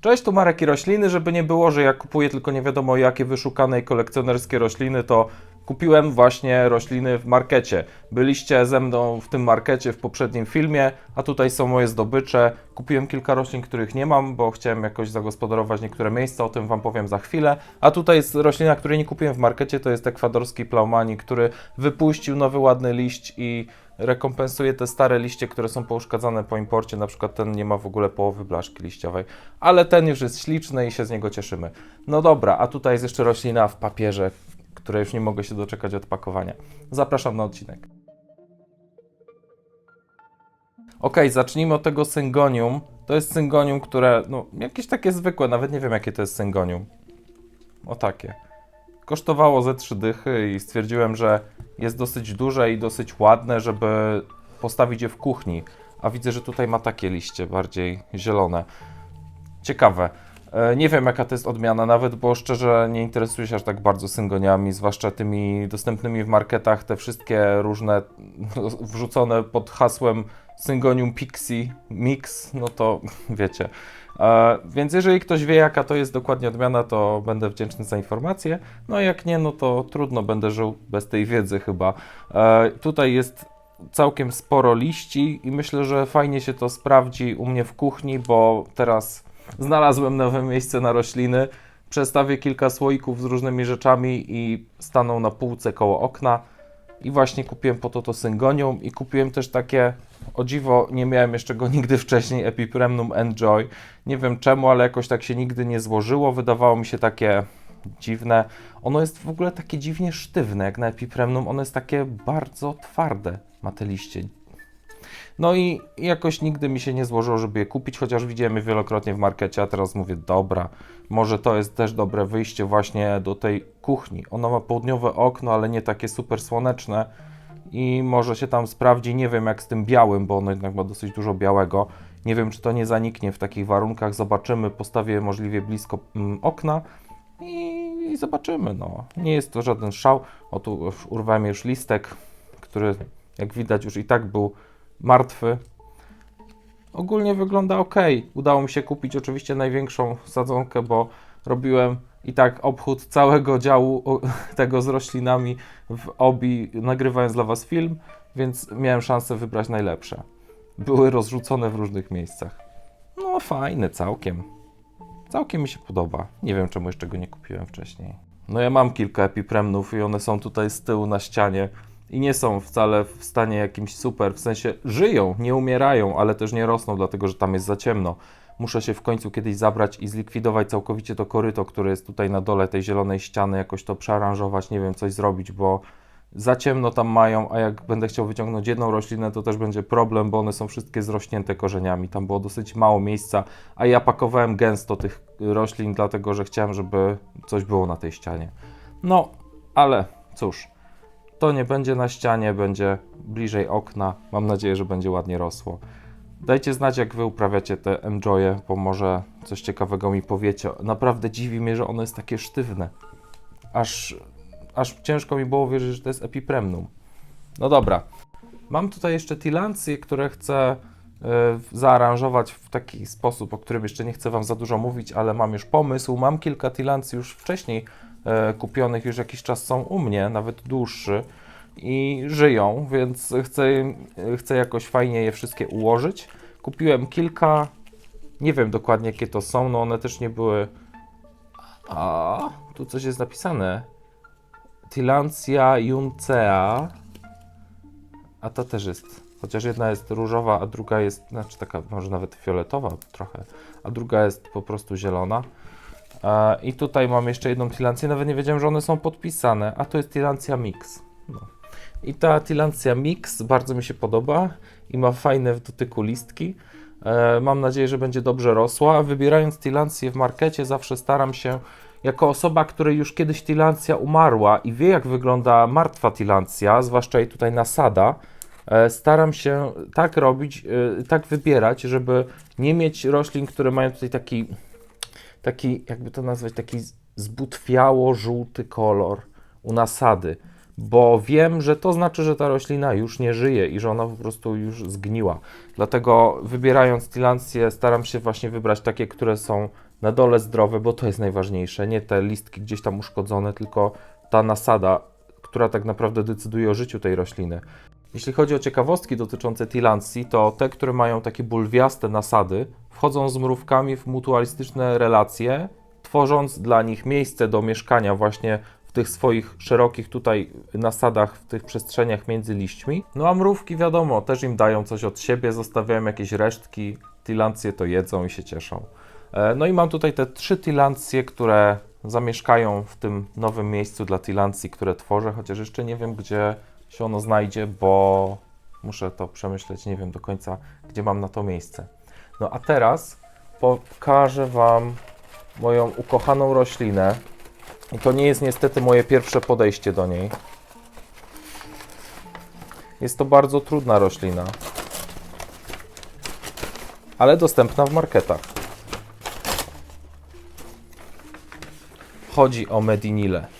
Cześć, tu Marek i rośliny, żeby nie było, że ja kupuję tylko nie wiadomo jakie wyszukane i kolekcjonerskie rośliny, to kupiłem właśnie rośliny w markecie. Byliście ze mną w tym markecie w poprzednim filmie, a tutaj są moje zdobycze. Kupiłem kilka roślin, których nie mam, bo chciałem jakoś zagospodarować niektóre miejsca, o tym Wam powiem za chwilę. A tutaj jest roślina, której nie kupiłem w markecie, to jest ekwadorski plaumani, który wypuścił nowy ładny liść i rekompensuje te stare liście, które są pouszkadzane po imporcie. Na przykład ten nie ma w ogóle połowy blaszki liściowej, ale ten już jest śliczny i się z niego cieszymy. No dobra, a tutaj jest jeszcze roślina w papierze, której już nie mogę się doczekać od pakowania. Zapraszam na odcinek. Ok, zacznijmy od tego syngonium. To jest syngonium, które, no, jakieś takie zwykłe, nawet nie wiem jakie to jest syngonium. O takie. Kosztowało ze trzy dychy i stwierdziłem, że jest dosyć duże i dosyć ładne, żeby postawić je w kuchni. A widzę, że tutaj ma takie liście, bardziej zielone. Ciekawe. E, Nie wiem, jaka to jest odmiana nawet, bo szczerze nie interesuję się aż tak bardzo syngoniami, zwłaszcza tymi dostępnymi w marketach, te wszystkie różne wrzucone pod hasłem Syngonium Pixie Mix, no to wiecie. E, Więc jeżeli ktoś wie, jaka to jest dokładnie odmiana, to będę wdzięczny za informację. No jak nie, no to trudno, będę żył bez tej wiedzy chyba. E, Tutaj jest całkiem sporo liści i myślę, że fajnie się to sprawdzi u mnie w kuchni, bo teraz znalazłem nowe miejsce na rośliny. Przestawię kilka słoików z różnymi rzeczami i staną na półce koło okna. I właśnie kupiłem po to to syngonium i kupiłem też takie, o dziwo, nie miałem jeszcze go nigdy wcześniej, Epipremnum Enjoy. Nie wiem czemu, ale jakoś tak się nigdy nie złożyło. Wydawało mi się takie dziwne. Ono jest w ogóle takie dziwnie sztywne, jak na Epipremnum. Ono jest takie bardzo twarde, ma te liście. No i jakoś nigdy mi się nie złożyło, żeby je kupić, chociaż widziałem je wielokrotnie w markecie, a teraz mówię, dobra, może to jest też dobre wyjście właśnie do tej kuchni. Ona ma południowe okno, ale nie takie super słoneczne i może się tam sprawdzi, nie wiem jak z tym białym, bo ono jednak ma dosyć dużo białego. Nie wiem, czy to nie zaniknie w takich warunkach, zobaczymy, postawię możliwie blisko mm, okna i, i zobaczymy, no. Nie jest to żaden szał. O tu urwałem już listek, który jak widać już i tak był martwy. Ogólnie wygląda ok. Udało mi się kupić oczywiście największą sadzonkę, bo robiłem i tak obchód całego działu tego z roślinami w obi, nagrywając dla Was film, więc miałem szansę wybrać najlepsze. Były rozrzucone w różnych miejscach. No fajne, całkiem. Całkiem mi się podoba. Nie wiem, czemu jeszcze go nie kupiłem wcześniej. No ja mam kilka epipremnów i one są tutaj z tyłu na ścianie i nie są wcale w stanie jakimś super, w sensie żyją, nie umierają, ale też nie rosną, dlatego że tam jest za ciemno. Muszę się w końcu kiedyś zabrać i zlikwidować całkowicie to koryto, które jest tutaj na dole tej zielonej ściany, jakoś to przearanżować, nie wiem, coś zrobić, bo za ciemno tam mają, a jak będę chciał wyciągnąć jedną roślinę, to też będzie problem, bo one są wszystkie zrośnięte korzeniami. Tam było dosyć mało miejsca, a ja pakowałem gęsto tych roślin, dlatego że chciałem, żeby coś było na tej ścianie. No, ale cóż, to nie będzie na ścianie, będzie bliżej okna. Mam nadzieję, że będzie ładnie rosło. Dajcie znać, jak wy uprawiacie te enjoye, bo może coś ciekawego mi powiecie. Naprawdę dziwi mnie, że ono jest takie sztywne. Aż, aż ciężko mi było wierzyć, że to jest epipremnum. No dobra. Mam tutaj jeszcze tilancje, które chcę y, zaaranżować w taki sposób, o którym jeszcze nie chcę Wam za dużo mówić, ale mam już pomysł. Mam kilka tilancji już wcześniej kupionych, już jakiś czas są u mnie, nawet dłuższy i żyją, więc chcę, chcę jakoś fajnie je wszystkie ułożyć. Kupiłem kilka, nie wiem dokładnie jakie to są, no one też nie były. A, tu coś jest napisane. Tilancia juncea. A ta też jest. Chociaż jedna jest różowa, a druga jest, znaczy taka może nawet fioletowa trochę, a druga jest po prostu zielona. I tutaj mam jeszcze jedną tilancję, nawet nie wiedziałem, że one są podpisane, a to jest tilancja mix. No. I ta tilancja mix bardzo mi się podoba i ma fajne w dotyku listki. E, mam nadzieję, że będzie dobrze rosła. Wybierając tilancję w markecie zawsze staram się, jako osoba, której już kiedyś tilancja umarła i wie jak wygląda martwa tilancja, zwłaszcza jej tutaj nasada, e, staram się tak robić, e, tak wybierać, żeby nie mieć roślin, które mają tutaj taki taki, jakby to nazwać, taki zbutwiało-żółty kolor u nasady, bo wiem, że to znaczy, że ta roślina już nie żyje i że ona po prostu już zgniła. Dlatego wybierając tilancje staram się właśnie wybrać takie, które są Na dole zdrowe, bo to jest najważniejsze. Nie te listki gdzieś tam uszkodzone, tylko ta nasada, która tak naprawdę decyduje o życiu tej rośliny. Jeśli chodzi o ciekawostki dotyczące tilancji, to te, które mają takie bulwiaste nasady, wchodzą z mrówkami w mutualistyczne relacje, tworząc dla nich miejsce do mieszkania właśnie w tych swoich szerokich tutaj nasadach, w tych przestrzeniach między liśćmi. No a mrówki wiadomo, też im dają coś od siebie, zostawiają jakieś resztki, tilancje to jedzą i się cieszą. E, No i mam tutaj te trzy tilancje, które zamieszkają w tym nowym miejscu dla tilancji, które tworzę, chociaż jeszcze nie wiem, gdzie się ono znajdzie, bo muszę to przemyśleć, nie wiem do końca, gdzie mam na to miejsce. No a teraz pokażę Wam moją ukochaną roślinę. I to nie jest niestety moje pierwsze podejście do niej. Jest to bardzo trudna roślina, ale dostępna w marketach. Chodzi o Medinile.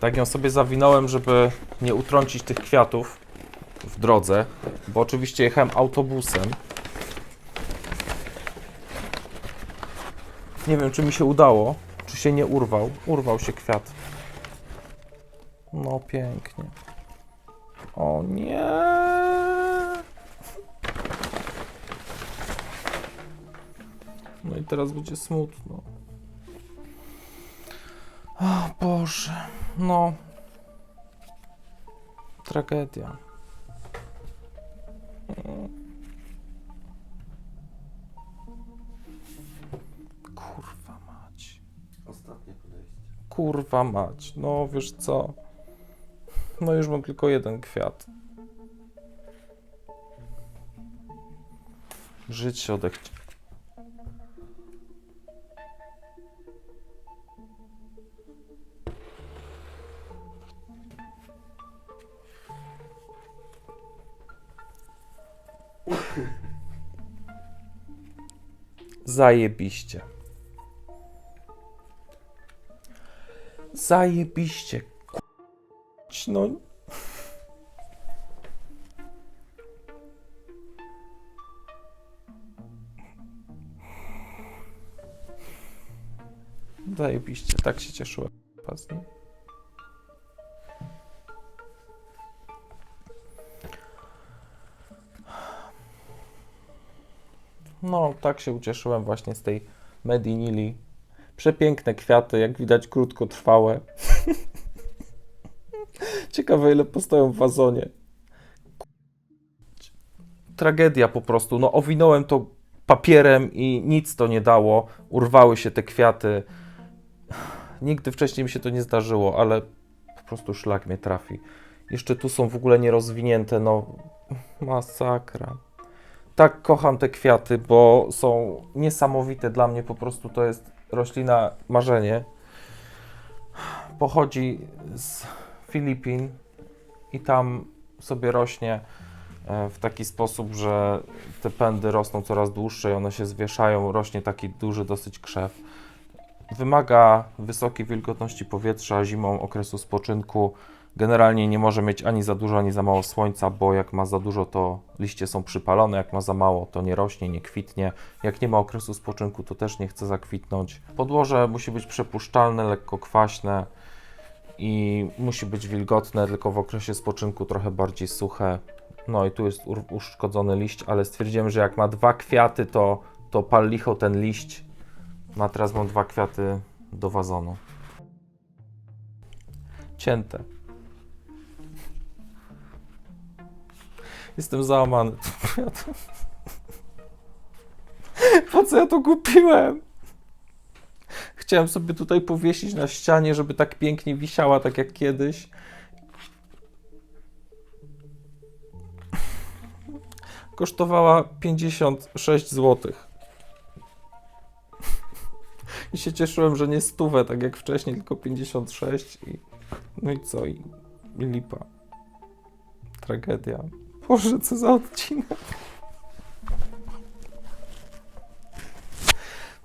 Tak ją sobie zawinąłem, żeby nie utrącić tych kwiatów w drodze, bo oczywiście jechałem autobusem. Nie wiem, czy mi się udało, czy się nie urwał. Urwał się kwiat. No pięknie. O nie. No i teraz będzie smutno. O Boże. No. Tragedia. Kurwa mać. Ostatnie podejście. Kurwa mać. No wiesz co? No już mam tylko jeden kwiat. Żyć się odechci. Zajebiście. Zajebiście. No. Zajebiście, tak się cieszyłem z No, tak się ucieszyłem właśnie z tej Medinili. Przepiękne kwiaty, jak widać krótkotrwałe. Ciekawe ile postoją w wazonie. Tragedia po prostu. No owinąłem to papierem i nic to nie dało. Urwały się te kwiaty. Nigdy wcześniej mi się to nie zdarzyło, ale po prostu szlak mnie trafi. Jeszcze tu są w ogóle nierozwinięte, no masakra. Tak kocham te kwiaty, bo są niesamowite dla mnie, po prostu to jest roślina marzenie. Pochodzi z Filipin i tam sobie rośnie e, w taki sposób, że te pędy rosną coraz dłuższe i one się zwieszają, rośnie taki duży dosyć krzew. Wymaga wysokiej wilgotności powietrza, zimą okresu spoczynku. Generalnie nie może mieć ani za dużo, ani za mało słońca, bo jak ma za dużo, to liście są przypalone, jak ma za mało, to nie rośnie, nie kwitnie. Jak nie ma okresu spoczynku, to też nie chce zakwitnąć. Podłoże musi być przepuszczalne, lekko kwaśne i musi być wilgotne, tylko w okresie spoczynku trochę bardziej suche. No i tu jest uszkodzony liść, ale stwierdziłem, że jak ma dwa kwiaty, to, to pal licho ten liść. No teraz mam dwa kwiaty do wazonu. Cięte. Jestem załamany. Po co ja to kupiłem? Chciałem sobie tutaj powiesić na ścianie, żeby tak pięknie wisiała, tak jak kiedyś. Kosztowała 56 zł. I się cieszyłem, że nie stówę, tak jak wcześniej, tylko 56 i no i co? I lipa. Tragedia. Boże, co za odcinek.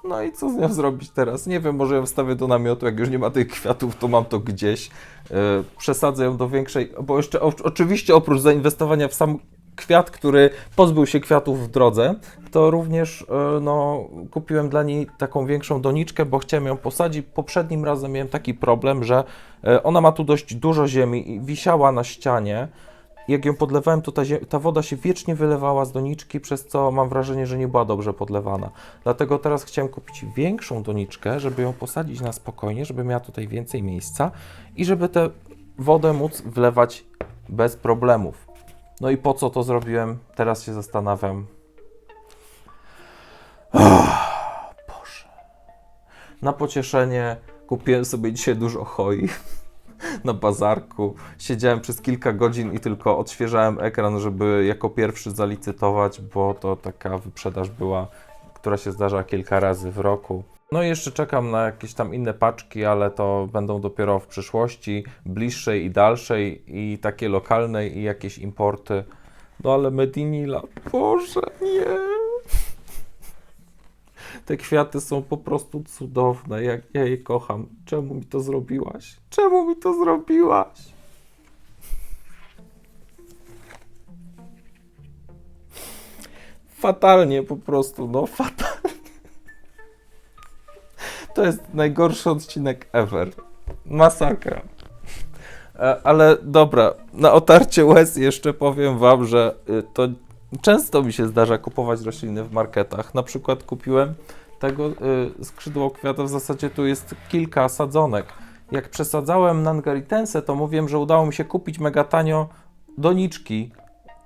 No i co z nią zrobić teraz? Nie wiem, może ją wstawię do namiotu, jak już nie ma tych kwiatów, to mam to gdzieś. Yy, przesadzę ją do większej, bo jeszcze o, oczywiście oprócz zainwestowania w sam kwiat, który pozbył się kwiatów w drodze, to również e, no, kupiłem dla niej taką większą doniczkę, bo chciałem ją posadzić. Poprzednim razem miałem taki problem, że e, ona ma tu dość dużo ziemi i wisiała na ścianie. Jak ją podlewałem, to ta, ta woda się wiecznie wylewała z doniczki, przez co mam wrażenie, że nie była dobrze podlewana. Dlatego teraz chciałem kupić większą doniczkę, żeby ją posadzić na spokojnie, żeby miała tutaj więcej miejsca i żeby tę wodę móc wlewać bez problemów. No i po co to zrobiłem? Teraz się zastanawiam. Oh, Boże. Na pocieszenie kupiłem sobie dzisiaj dużo hoi na bazarku. Siedziałem przez kilka godzin i tylko odświeżałem ekran, żeby jako pierwszy zalicytować, bo to taka wyprzedaż była, która się zdarza kilka razy w roku. No i jeszcze czekam na jakieś tam inne paczki, ale to będą dopiero w przyszłości, bliższej i dalszej, i takie lokalne, i jakieś importy. No ale Medinila, Boże, nie. Te kwiaty są po prostu cudowne, jak ja je kocham. Czemu mi to zrobiłaś? Czemu mi to zrobiłaś? Fatalnie po prostu, no fatalnie. To jest najgorszy odcinek ever. Masakra. E, Ale dobra, na otarcie łez jeszcze powiem wam, że y, to często mi się zdarza kupować rośliny w marketach. Na przykład kupiłem tego y, skrzydło kwiata, w zasadzie tu jest kilka sadzonek. Jak przesadzałem Nangaritensę, to mówiłem, że udało mi się kupić mega tanio doniczki,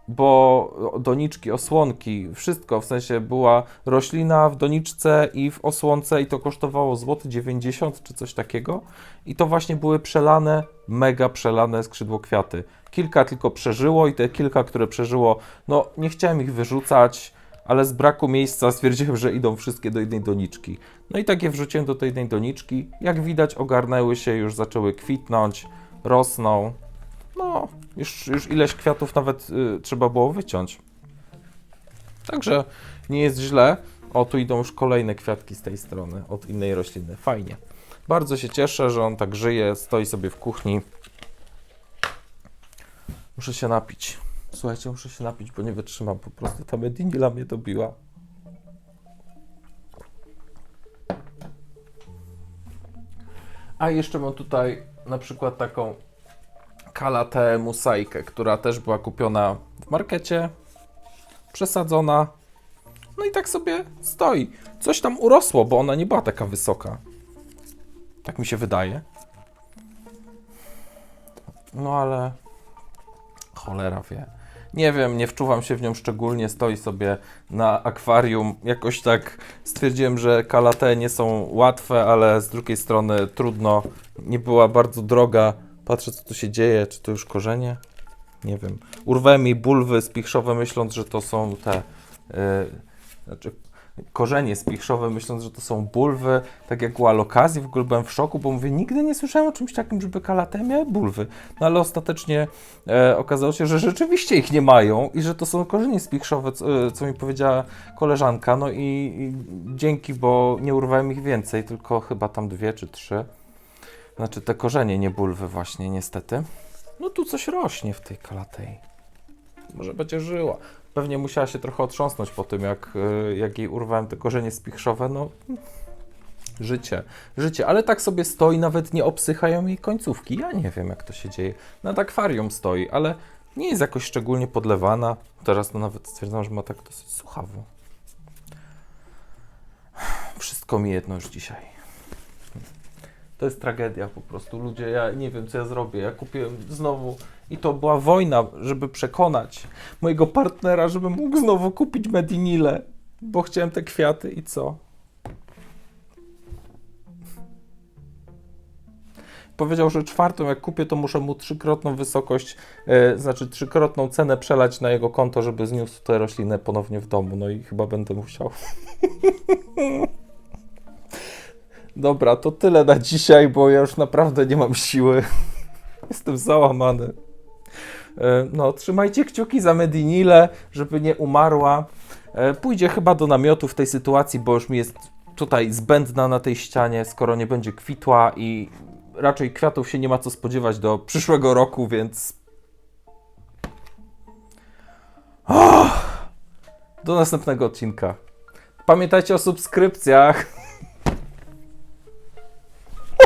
bo doniczki, osłonki, wszystko, w sensie była roślina w doniczce i w osłonce i to kosztowało złoty 90 czy coś takiego i to właśnie były przelane, mega przelane skrzydło kwiaty. Kilka tylko przeżyło i te kilka, które przeżyło, no nie chciałem ich wyrzucać, ale z braku miejsca stwierdziłem, że idą wszystkie do jednej doniczki. No i tak je wrzuciłem do tej jednej doniczki. Jak widać ogarnęły się, już zaczęły kwitnąć, rosną. No, już, już ileś kwiatów nawet y, trzeba było wyciąć. Także nie jest źle. O, tu idą już kolejne kwiatki z tej strony, od innej rośliny. Fajnie. Bardzo się cieszę, że on tak żyje, stoi sobie w kuchni. Muszę się napić. Słuchajcie, muszę się napić, bo nie wytrzymam. Po prostu ta medinila mnie dobiła. A jeszcze mam tutaj na przykład taką Kalatę Musaikę, która też była kupiona w markecie, przesadzona. No i tak sobie stoi. Coś tam urosło, bo ona nie była taka wysoka. Tak mi się wydaje. No ale cholera wie. Nie wiem, nie wczuwam się w nią szczególnie, stoi sobie na akwarium. Jakoś tak stwierdziłem, że kalate nie są łatwe, ale z drugiej strony trudno. Nie była bardzo droga. Patrzę, co tu się dzieje. Czy to już korzenie? Nie wiem. Urwałem jej bulwy spichrzowe, myśląc, że to są te. Yy, znaczy, korzenie spichrzowe, myśląc, że to są bulwy. Tak jak u alokazji, w ogóle byłem w szoku, bo mówię, nigdy nie słyszałem o czymś takim, żeby kalate miały bulwy. No ale ostatecznie e, okazało się, że rzeczywiście ich nie mają i że to są korzenie spichrzowe, co, e, co mi powiedziała koleżanka. No i, i dzięki, bo nie urwałem ich więcej, tylko chyba tam dwie czy trzy. Znaczy te korzenie, nie bulwy właśnie, niestety. No tu coś rośnie w tej kalatej. Może będzie żyła. Pewnie musiała się trochę otrząsnąć po tym, jak, y, jak jej urwałem te korzenie spichrzowe. No, życie, życie. Ale tak sobie stoi, nawet nie obsychają jej końcówki. Ja nie wiem, jak to się dzieje. Nad akwarium stoi, ale nie jest jakoś szczególnie podlewana. Teraz to nawet stwierdzam, że ma tak dosyć suchawo. Wszystko mi jedno już dzisiaj. To jest tragedia po prostu. Ludzie, ja nie wiem, co ja zrobię. Ja kupiłem znowu i to była wojna, żeby przekonać mojego partnera, żeby mógł znowu kupić Medinile, bo chciałem te kwiaty i co? Powiedział, że czwartą jak kupię, to muszę mu trzykrotną wysokość, e, znaczy trzykrotną cenę przelać na jego konto, żeby zniósł tę roślinę ponownie w domu. No i chyba będę musiał. Dobra, to tyle na dzisiaj, bo ja już naprawdę nie mam siły. Jestem załamany. E, No, trzymajcie kciuki za Medinile, żeby nie umarła. E, Pójdzie chyba do namiotu w tej sytuacji, bo już mi jest tutaj zbędna na tej ścianie, skoro nie będzie kwitła i raczej kwiatów się nie ma co spodziewać do przyszłego roku, więc. Do następnego odcinka. Pamiętajcie o subskrypcjach.